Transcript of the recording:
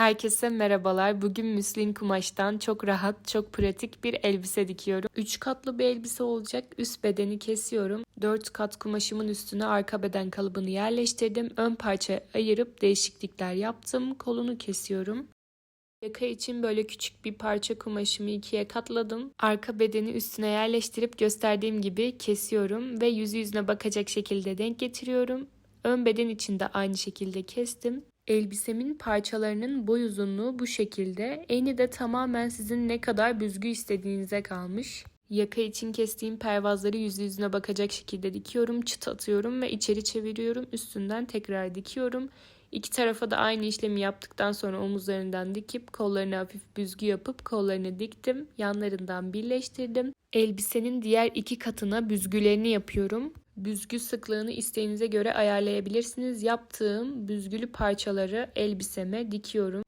Herkese merhabalar. Bugün müslin kumaştan çok rahat, çok pratik bir elbise dikiyorum. 3 katlı bir elbise olacak. Üst bedeni kesiyorum. 4 kat kumaşımın üstüne arka beden kalıbını yerleştirdim. Ön parça ayırıp değişiklikler yaptım. Kolunu kesiyorum. Yaka için böyle küçük bir parça kumaşımı ikiye katladım. Arka bedeni üstüne yerleştirip gösterdiğim gibi kesiyorum ve yüzü yüzüne bakacak şekilde denk getiriyorum. Ön beden için de aynı şekilde kestim. Elbisemin parçalarının boy uzunluğu bu şekilde. Eni de tamamen sizin ne kadar büzgü istediğinize kalmış. Yaka için kestiğim pervazları yüzü yüzüne bakacak şekilde dikiyorum, çıt atıyorum ve içeri çeviriyorum. Üstünden tekrar dikiyorum. İki tarafa da aynı işlemi yaptıktan sonra omuzlarından dikip kollarını hafif büzgü yapıp kollarını diktim. Yanlarından birleştirdim. Elbisenin diğer iki katına büzgülerini yapıyorum. Büzgü sıklığını isteğinize göre ayarlayabilirsiniz. Yaptığım büzgülü parçaları elbiseme dikiyorum.